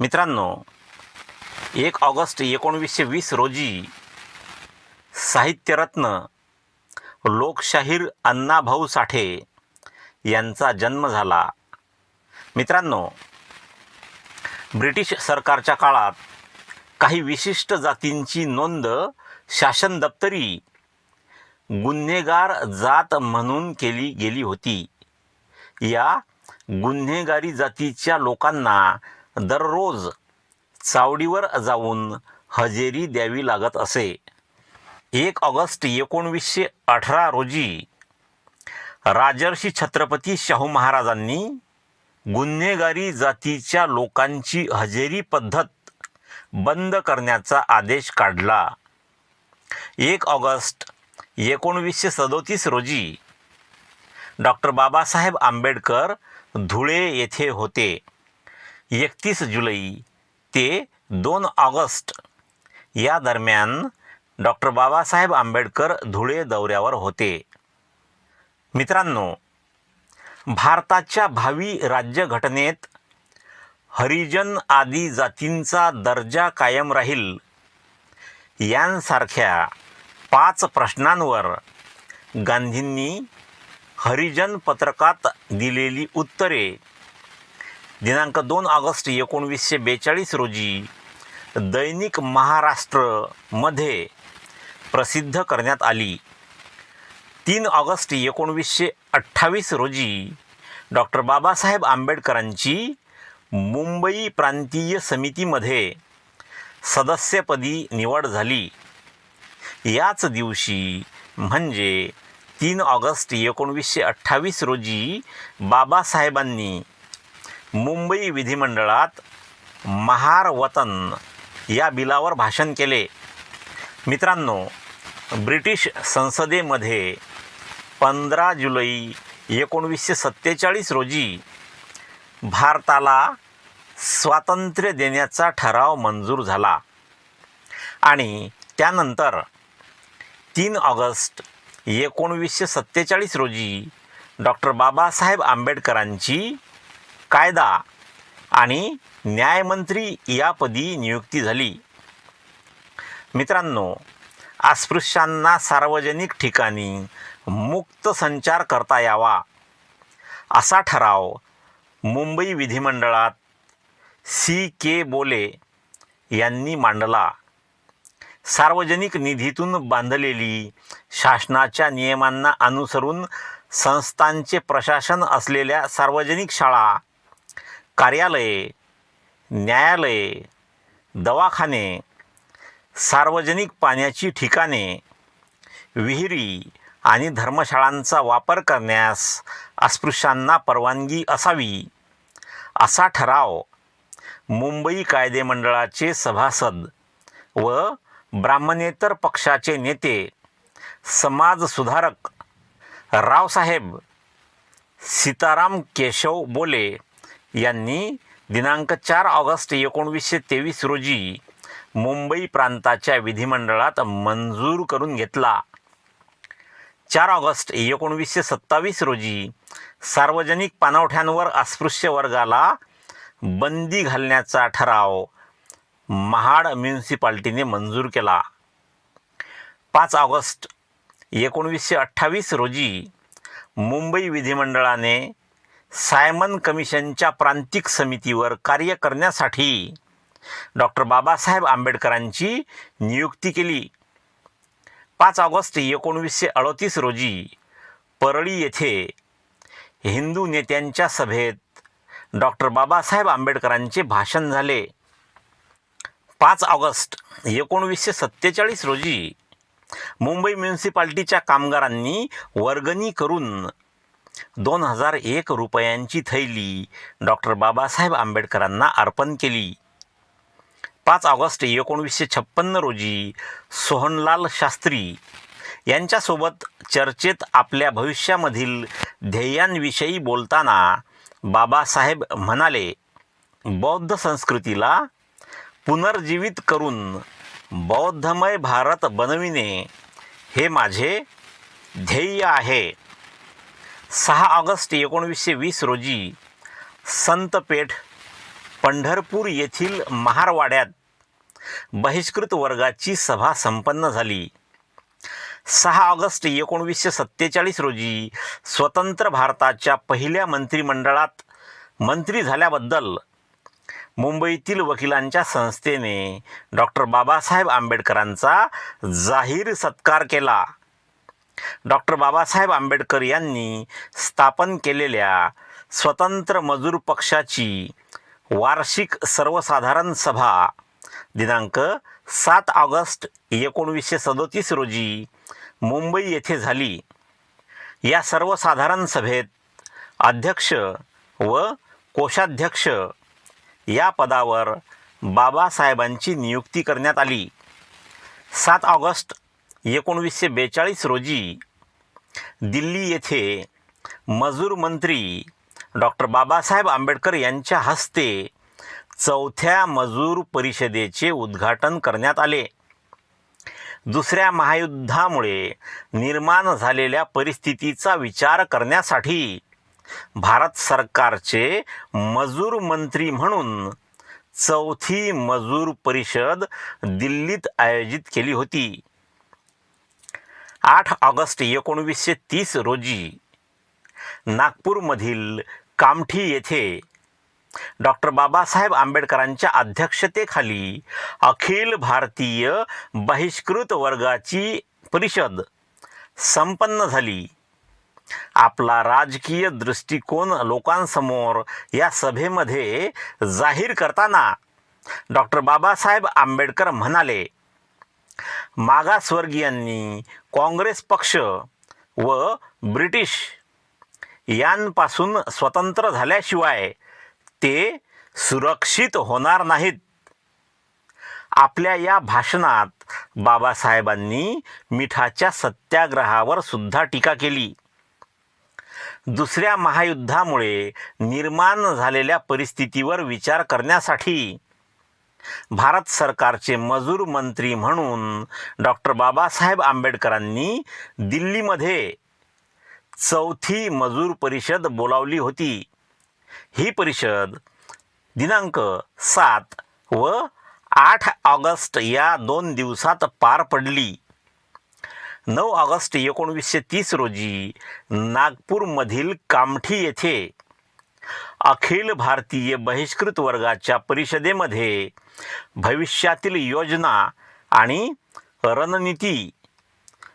मित्रांनो एक ऑगस्ट एकोणवीसशे वीस रोजी साहित्यरत्न लोकशाहीर अण्णाभाऊ साठे यांचा जन्म झाला. मित्रांनो ब्रिटिश सरकारच्या काळात काही विशिष्ट जातींची नोंद शासन दप्तरी गुन्हेगार जात म्हणून केली गेली होती. या गुन्हेगारी जातीच्या लोकांना दररोज चावडीवर जाऊन हजेरी द्यावी लागत असे. एक ऑगस्ट एकोणवीसशे अठरा रोजी राजर्षी छत्रपती शाहू महाराजांनी गुन्हेगारी जातीच्या लोकांची हजेरी पद्धत बंद करण्याचा आदेश काढला. एक ऑगस्ट एकोणवीसशे सदोतीस रोजी डॉक्टर बाबासाहेब आंबेडकर धुळे येथे होते. एकतीस जुलै ते दोन ऑगस्ट. या दरम्यान डॉक्टर बाबासाहेब आंबेडकर धुळे दौऱ्यावर होते. मित्रांनो भारताच्या भावी राज्यघटनेत हरिजन आदी जातींचा दर्जा कायम राहील. यांसारख्या पाच प्रश्नांवर गांधींनी हरिजन पत्रकात दिलेली उत्तरे दिनांक दोन ऑगस्ट एकोणवीसशे बेचाळीस रोजी दैनिक महाराष्ट्रमध्ये प्रसिद्ध करण्यात आली. तीन ऑगस्ट एकोणवीसशे अठ्ठावीस रोजी डॉक्टर बाबासाहेब आंबेडकरांची मुंबई प्रांतीय समितीमध्ये सदस्यपदी निवड झाली. याच दिवशी म्हणजे तीन ऑगस्ट एकोणवीसशे अठ्ठावीस रोजी बाबासाहेबांनी मुंबई विधिमंडळात महार वतन या बिलावर भाषण केले. मित्रांनो ब्रिटिश संसदेमध्ये पंधरा जुलै एकोणवीसशे सत्तेचाळीस रोजी भारताला स्वातंत्र्य देण्याचा ठराव मंजूर झाला आणि त्यानंतर तीन ऑगस्ट एकोणवीसशे सत्तेचाळीस रोजी डॉक्टर बाबासाहेब आंबेडकरांची कायदा आणि न्यायमंत्री यापदी नियुक्ती झाली. मित्रांनो अस्पृश्यांना सार्वजनिक ठिकाणी मुक्त संचार करता यावा. असा ठराव मुंबई विधिमंडळात सी के बोले यांनी मांडला. सार्वजनिक निधीतून बांधलेली शासनाच्या नियमांना अनुसरून संस्थांचे प्रशासन असलेल्या सार्वजनिक शाळा कार्यालये न्यायालये दवाखाने सार्वजनिक पाण्याची ठिकाणे विहिरी आणि धर्मशाळांचा वापर करण्यास अस्पृश्यांना परवानगी असावी असा ठराव मुंबई कायदेमंडळाचे सभासद व ब्राह्मणेतर पक्षाचे नेते समाजसुधारक रावसाहेब सीताराम केशव बोले. यांनी दिनांक चार ऑगस्ट एकोणवीसशे तेवीस रोजी मुंबई प्रांताच्या विधिमंडळात मंजूर करून घेतला. चार ऑगस्ट एकोणवीसशे सत्तावीस रोजी सार्वजनिक पाणवठ्यांवर अस्पृश्य वर्गाला बंदी घालण्याचा ठराव महाड म्युन्सिपाल्टीने मंजूर केला. पाच ऑगस्ट एकोणवीसशे अठ्ठावीस रोजी मुंबई विधिमंडळाने सायमन कमिशनच्या प्रांतिक समितीवर कार्य करण्यासाठी डॉक्टर बाबासाहेब आंबेडकरांची नियुक्ती केली. पाच ऑगस्ट एकोणवीसशे अडतीस रोजी परळी येथे हिंदू नेत्यांच्या सभेत डॉक्टर बाबासाहेब आंबेडकरांचे भाषण झाले. पाच ऑगस्ट एकोणवीसशे सत्तेचाळीस रोजी मुंबई म्युन्सिपाल्टीच्या कामगारांनी वर्गणी करून दोन हजार एक रुपयांची थैली डॉक्टर बाबासाहेब आंबेडकरांना अर्पण केली. पाच ऑगस्ट एकोणीसशे छप्पन्न रोजी सोहनलाल शास्त्री यांच्यासोबत चर्चेत आपल्या भविष्यामधील ध्येयांविषयी बोलताना बाबासाहेब म्हणाले बौद्ध संस्कृतीला पुनर्जीवित करून बौद्धमय भारत बनविणे हे माझे ध्येय आहे. सहा ऑगस्ट एकोणवीसशे वीस रोजी संतपेठ पंढरपूर येथील महारवाड्यात बहिष्कृत वर्गाची सभा संपन्न झाली. सहा ऑगस्ट एकोणवीसशे सत्तेचाळीस रोजी स्वतंत्र भारताच्या पहिल्या मंत्रिमंडळात मंत्री झाल्याबद्दल मुंबईतील वकिलांच्या संस्थेने डॉक्टर बाबासाहेब आंबेडकरांचा जाहीर सत्कार केला. डॉक्टर बाबासाहेब आंबेडकर यांनी स्थापन केलेल्या स्वतंत्र मजूर पक्षाची वार्षिक सर्वसाधारण सभा दिनांक सात ऑगस्ट एकोणवीसशे सदोतीस रोजी मुंबई येथे झाली. या सर्वसाधारण सभेत अध्यक्ष व कोषाध्यक्ष या पदावर बाबासाहेबांची नियुक्ती करण्यात आली. सात ऑगस्ट एकोणवीसशे बेचाळीस रोजी दिल्ली येथे मजूर मंत्री डॉक्टर बाबासाहेब आंबेडकर यांच्या हस्ते चौथ्या मजूर परिषदेचे उद्घाटन करण्यात आले. दुसऱ्या महायुद्धामुळे निर्माण झालेल्या परिस्थितीचा विचार करण्यासाठी भारत सरकारचे मजूर मंत्री म्हणून चौथी मजूर परिषद दिल्लीत आयोजित केली होती. आठ ऑगस्ट एकोणवीसशे तीस रोजी नागपूरमधील कामठी येथे डॉक्टर बाबासाहेब आंबेडकरांच्या अध्यक्षतेखाली अखिल भारतीय बहिष्कृत वर्गाची परिषद संपन्न झाली. आपला राजकीय दृष्टिकोन लोकांसमोर या सभेमध्ये जाहीर करताना डॉक्टर बाबासाहेब आंबेडकर म्हणाले मागासवर्गीयांनी काँग्रेस पक्ष व ब्रिटिश यांपासून स्वतंत्र झाल्याशिवाय ते सुरक्षित होणार नाहीत. आपल्या या भाषणात बाबासाहेबांनी मिठाच्या सत्याग्रहावर सुद्धा टीका केली. दुसऱ्या महायुद्धामुळे निर्माण झालेल्या परिस्थितीवर विचार करण्यासाठी भारत सरकारचे मजूर मंत्री म्हणून डॉक्टर बाबासाहेब आंबेडकरांनी दिल्लीमध्ये चौथी मजूर परिषद बोलावली होती. ही परिषद दिनांक सात व आठ ऑगस्ट या दोन दिवसात पार पडली. नऊ ऑगस्ट एकोणवीसशे तीस रोजी नागपूरमधील कामठी येथे अखिल भारतीय बहिष्कृत वर्गाच्या परिषदेमध्ये भविष्यातील योजना आणि रणनीती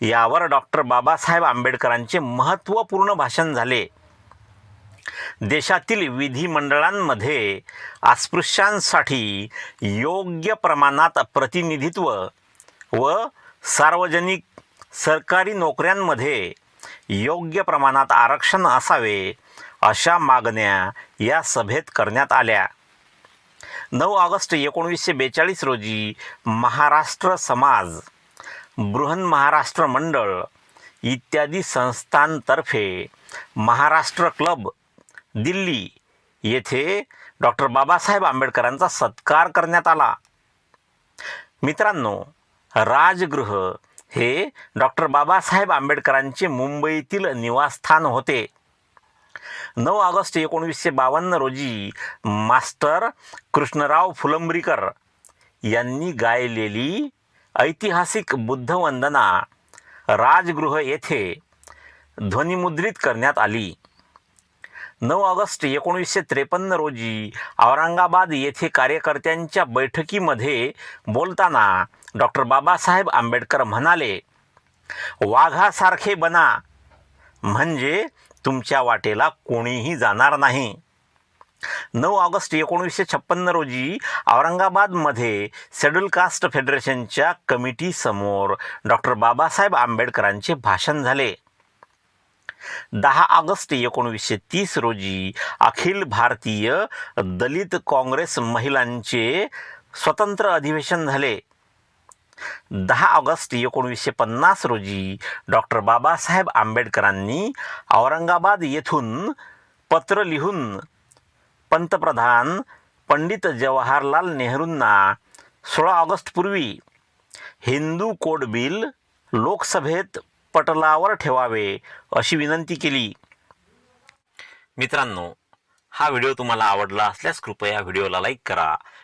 यावर डॉक्टर बाबासाहेब आंबेडकरांचे महत्त्वपूर्ण भाषण झाले. देशातील विधिमंडळांमध्ये अस्पृश्यांसाठी योग्य प्रमाणात प्रतिनिधित्व व सार्वजनिक सरकारी नोकऱ्यांमध्ये योग्य प्रमाणात आरक्षण असावे अशा मागण्या या सभेत करण्यात आल्या. नऊ ऑगस्ट एकोणीसशे बेचाळीस रोजी महाराष्ट्र समाज बृहन महाराष्ट्र मंडळ इत्यादी संस्थांतर्फे महाराष्ट्र क्लब दिल्ली येथे डॉक्टर बाबासाहेब आंबेडकरांचा सत्कार करण्यात आला. मित्रांनो राजगृह हे डॉक्टर बाबासाहेब आंबेडकरांचे मुंबईतील निवासस्थान होते. नऊ ऑगस्ट एकोणवीसशे बावन्न रोजी मास्टर कृष्णराव फुलंब्रीकर यांनी गायलेली ऐतिहासिक बुद्धवंदना राजगृह येथे ध्वनिमुद्रित करण्यात आली. नऊ ऑगस्ट एकोणीसशे त्रेपन्न रोजी औरंगाबाद येथे कार्यकर्त्यांच्या बैठकीमध्ये बोलताना डॉक्टर बाबासाहेब आंबेडकर म्हणाले वाघासारखे बना म्हणजे तुमच्या वाटेला कोणीही जाणार नाही. नऊ ऑगस्ट एकोणीसशे छप्पन्न रोजी औरंगाबादमध्ये शेड्यूल कास्ट फेडरेशनच्या कमिटीसमोर डॉक्टर बाबासाहेब आंबेडकरांचे भाषण झाले. दहा ऑगस्ट एकोणीसशे तीस रोजी अखिल भारतीय दलित काँग्रेस महिलांचे स्वतंत्र अधिवेशन झाले. दहा ऑगस्ट एकोणीसशे पन्नास रोजी डॉक्टर बाबासाहेब आंबेडकरांनी औरंगाबाद येथून पत्र लिहून पंतप्रधान पंडित जवाहरलाल नेहरूंना सोळा ऑगस्टपूर्वी हिंदू कोड बिल लोकसभेत पटलावर ठेवावे अशी विनंती केली. मित्रांनो हा व्हिडिओ तुम्हाला आवडला असल्यास कृपया व्हिडिओला लाईक करा.